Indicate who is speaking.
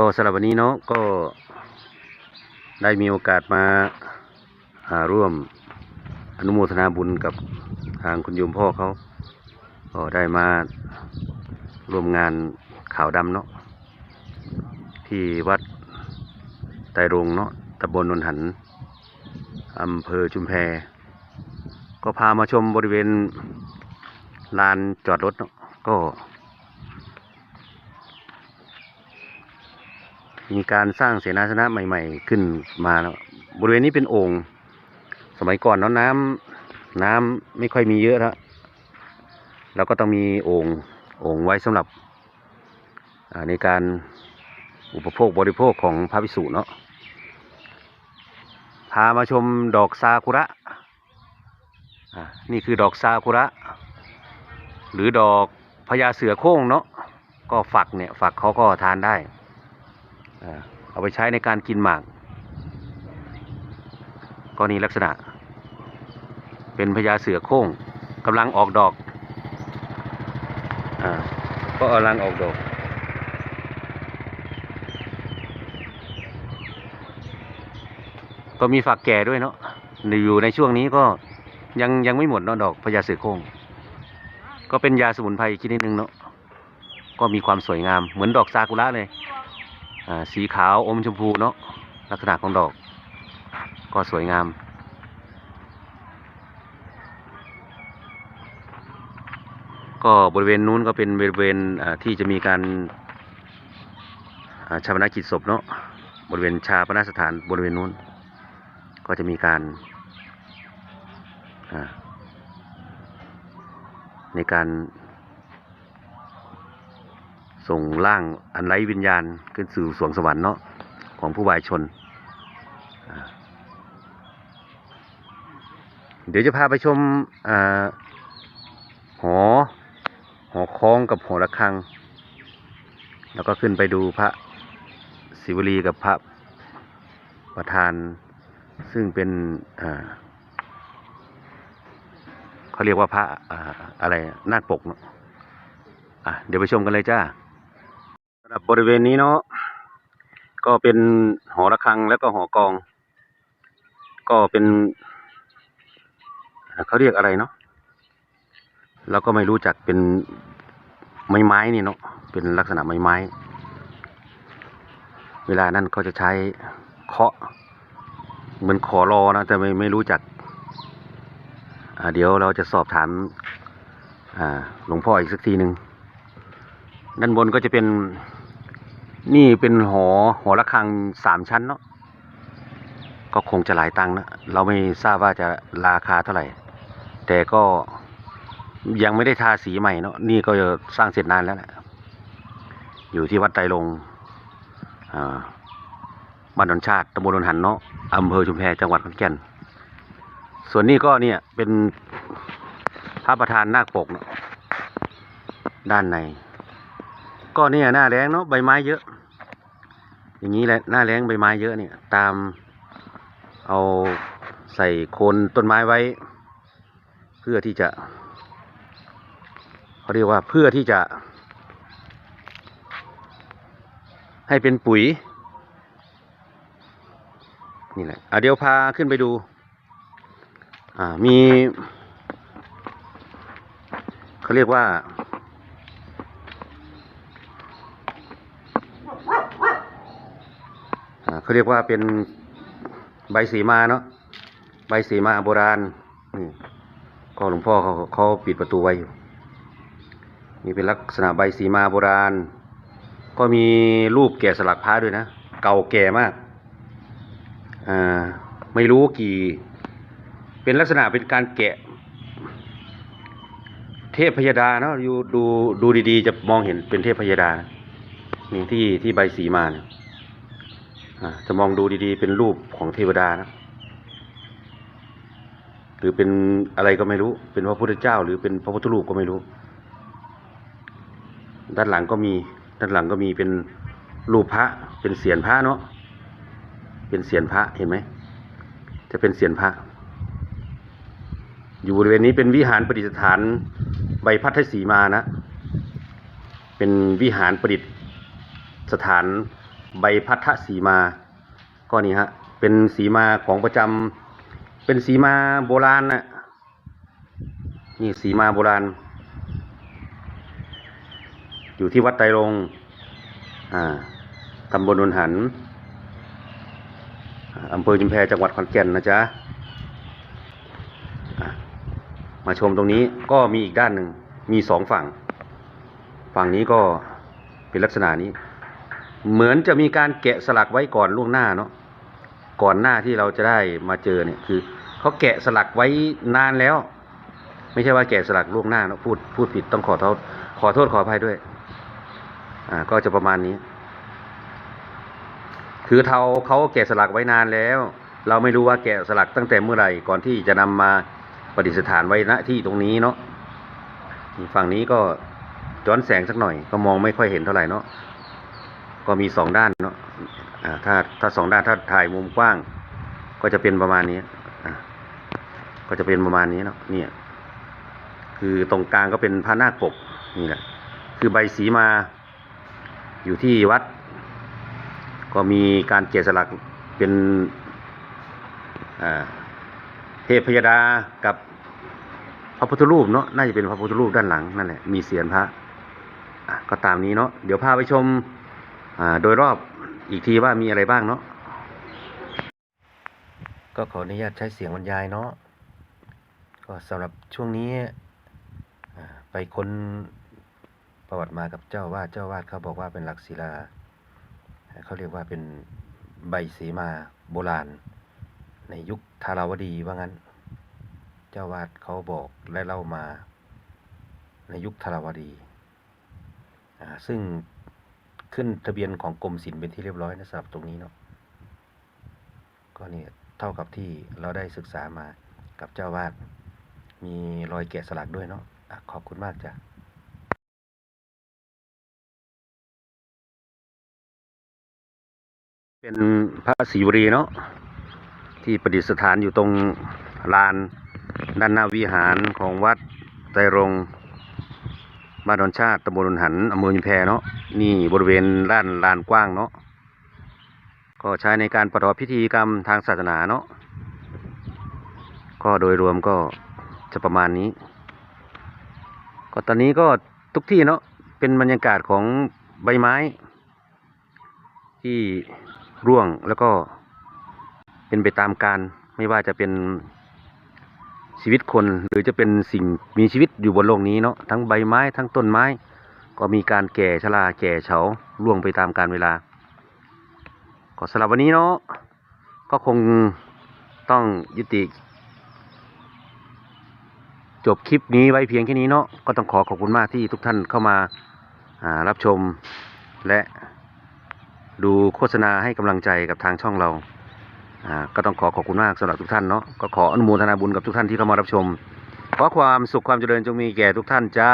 Speaker 1: ก็สำหรับวันนี้เนาะก็ได้มีโอกาสมาหาร่วมอนุโมทนาบุญกับทางคุณโยมพ่อเขาก็ได้มาร่วมงานขาวดำเนาะที่วัดไตรรงเนาะตำบลนนหันอำเภอชุมแพ ก็พามาชมบริเวณลานจอดรถเนาะก็ มีการสร้างเสนาสนะใหม่ ๆ ขึ้นมาแล้วบริเวณนี้เป็นโอ่งสมัยก่อนเนาะน้ำน้ำไม่ค่อยมีเยอะแล้วเราก็ต้องมีโอ่งโอ่งไว้สำหรับในการอุปโภคบริโภคของพระภิกษุเนาะพามาชมดอกซากุระอ่านี่คือดอกซากุระ หรือดอกพญาเสือโคร่งเนาะก็ฝักเนี่ยฝักเขาก็ทานได้ เอาไปใช้ในการกินหมากก็นี่ลักษณะ เป็นพญาเสือโครงกำลังออกดอกอก็กำลังออกดอก ก็มีฝักแก่ด้วยเนาะอยู่ในช่วงนี้ก็ยังยังไม่หมดเนาะดอกพญาเสือโครงก็เป็นยาสมุนไพรอีกชนิดหนึ่งเนาะก็มีความสวยงามเหมือนดอกซากุระเลย สีขาวอมชมพูเนาะลักษณะของดอก ก็สวยงาม ก็บริเวณนู้นก็เป็นบริเวณที่จะมีการชาปนกิจศพเนาะบริเวณชาปนสถานบริเวณนู้น ก็จะมีการในการ ส่งร่างอันไร้วิญญาณขึ้นสู่สวงสวรรค์เนาะของผู้วายชน เดี๋ยวจะพาไปชมอ่าหอ หอคล้องกับหอระฆัง แล้วก็ขึ้นไปดูพระศิวลีกับพระประธาน ซึ่งเป็นอ่าเขาเรียกว่าพระอ่าอะไรนาคปกเนาะอะเดี๋ยวไปชมกันเลยจ้า สำหรับบริเวณนี้เนาะก็เป็นหอระฆังแล้วก็หอกอง ก็เป็นเขาเรียกอะไรเนาะเราก็ไม่รู้จักเป็นไม้ไม้นี่เนาะเป็นลักษณะไม้ไม้ เวลานั้นเขาจะใช้เคาะ เหมือนขอรอนะแต่ไม่ไม่รู้จักเดี๋ยวเราจะสอบถามหลวงพ่ออีกสักทีหนึ่งด้านบนก็จะเป็น นี่เป็นหอหอระฆังสามชั้นเนาะก็คงจะหลายตังค์นะเราไม่ทราบว่าจะราคาเท่าไหร่ แต่ก็ยังไม่ได้ทาสีใหม่เนาะนี่ก็สร้างเสร็จนานแล้วแหละอยู่ที่วัดไตรลงบ้านดอนชาติตำบลดอนหันเนาะอำเภอชุมแพจังหวัดขอนแก่น ส่วนนี้ก็เนี่ยเป็นพระประธานนาคปกเนาะด้านใน ก็เนี่ยหน้าแรงเนาะใบไม้เยอะ อย่างนี้แหละหน้าแรงใบไม้เยอะเนี่ย ตามเอาใส่โคนต้นไม้ไว้ เพื่อที่จะเขาเรียกว่าเพื่อที่จะ ให้เป็นปุ๋ย นี่แหละอะเดี๋ยวพาขึ้นไปดูอ่ามีเขาเรียกว่า อ่า เขาเรียกว่าเป็นใบสีมาเนาะใบสีมาโบราณนี่ก็หลวงพ่อเขาเขาปิดประตูไว้อยู่นี่เป็นลักษณะใบสีมาโบราณ ก็มีรูปแกะสลักพระด้วยนะ เก่าแก่มากอ่าไม่รู้กี่ เป็นลักษณะเป็นการแกะ เทพพยดาเนาะอยู่ดูดูดีๆ จะมองเห็นเป็นเทพพยดานะนี่ที่ที่ใบสีมาเนี่ย จะมองดูดีๆ เป็นรูปของเทวดานะ หรือเป็นอะไรก็ไม่รู้ เป็นพระพุทธเจ้า หรือเป็นพระพุทธรูปก็ไม่รู้ ด้านหลังก็มี ด้านหลังก็มีเป็นรูปพระ เป็นเสียนพระเนาะ เป็นเสียนพระเห็นไหม จะเป็นเสียนพระ อยู่บริเวณนี้เป็นวิหารประดิษฐานใบพัดทยสีมานะ เป็นวิหารประดิษฐาน ใบพัทธสีมา ก็นี่ฮะ เป็นสีมาของประจำเป็นสีมาโบราณนะนี่สีมาโบราณ อยู่ที่วัดไตรรงค์อ่าตำบลนนหันอ่าอำเภอจุมแพจังหวัดขอนแก่นนะจ๊ะะมาชมตรงนี้ก็มีอีกด้านหนึ่งมีสองฝั่ง ฝั่งนี้ก็เป็นลักษณะนี้ เหมือนจะมีการแกะสลักไว้ก่อนล่วงหน้าเนาะก่อนหน้าที่เราจะได้มาเจอเนี่ยคือเขาแกะสลักไว้นานแล้ว ไม่ใช่ว่าแกะสลักล่วงหน้าเนาะพูดพูดผิดต้องขอโทษขอโทษขออภัยด้วย อ่า ก็จะประมาณนี้ คือเขาเขาแกะสลักไว้นานแล้ว เราไม่รู้ว่าแกะสลักตั้งแต่เมื่อไหร่ก่อนที่จะนำมาประดิษฐานไว้ณที่ตรงนี้เนาะฝั่งนี้ก็ย้อนแสงสักหน่อย ก็มองไม่ค่อยเห็นเท่าไหร่เนาะ ก็มีสองด้านเนาะถ้าถ้าสองด้านถ้าถ่ายมุมกว้าง ก็จะเป็นประมาณนี้ก็จะเป็นประมาณนี้เนาะเนี่ย คือตรงกลางก็เป็นพระนาคปกนี่แหละ คือใบสีมาอยู่ที่วัด ก็มีการเกะสลักเป็นเทพยดากับพระพุทธรูปเนาะน่าจะเป็นพระพุทธรูปด้านหลังนั่นแหละมีเสียนพระก็ตามนี้เนาะเดี๋ยวพาไปชม โดยรอบอีกทีว่ามีอะไรบ้างเนาะก็ขออนุญาตใช้เสียงบรรยายเนาะก็สำหรับช่วงนี้ไปค้นประวัติมากับเจ้าวาดเจ้าวาดเขาบอกว่าเป็นหลักศิลาเขาเรียกว่าเป็นใบสีมาโบราณ ในยุคธาราวดีว่างั้น เจ้าวาดเขาบอกและเล่ามาในยุคธาราวดี ซึ่ง ขึ้นทะเบียนของกรมศิลป์เป็นที่เรียบร้อยนะสำหรับตรงนี้เนาะก็เนี่ยเท่ากับที่เราได้ศึกษามากับเจ้าวาดมีรอยแกะสลักด้วยเนาะอะขอบคุณมากจ้ะเป็นพระศรีวรีเนาะที่ประดิษฐานอยู่ตรงลานด้านหน้าวิหารของวัดไตรรง บ้านดอนชาติตำบลนหันอำเภอยิมแพเนาะนี่บริเวณด้านลานกว้างเนาะก็ใช้ในการประกอบพิธีกรรมทางศาสนาเนาะก็โดยรวมก็จะประมาณนี้ ก็ตอนนี้ก็ทุกที่เนาะเป็นบรรยากาศของใบไม้ ที่ร่วงแล้วก็เป็นไปตามการไม่ว่าจะเป็น ชีวิตคนหรือจะเป็นสิ่งมีชีวิตอยู่บนโลกนี้เนาะทั้งใบไม้ทั้งต้นไม้ ก็มีการแก่ชราแก่เฉาล่วงไปตามการเวลา ก็สำหรับวันนี้เนาะก็คงต้องยุติ จบคลิปนี้ไว้เพียงแค่นี้เนาะก็ต้องขอขอบคุณมากที่ทุกท่านเข้ามาารับชมและดูโฆษณาให้กำลังใจกับทางช่องเรา อ่าก็ต้องขอขอบคุณมากสำหรับทุกท่านเนาะก็ขออนุโมทนาบุญกับทุกท่านที่เข้ามารับชม ขอความสุขความเจริญจงมีแก่ทุกท่านจ้า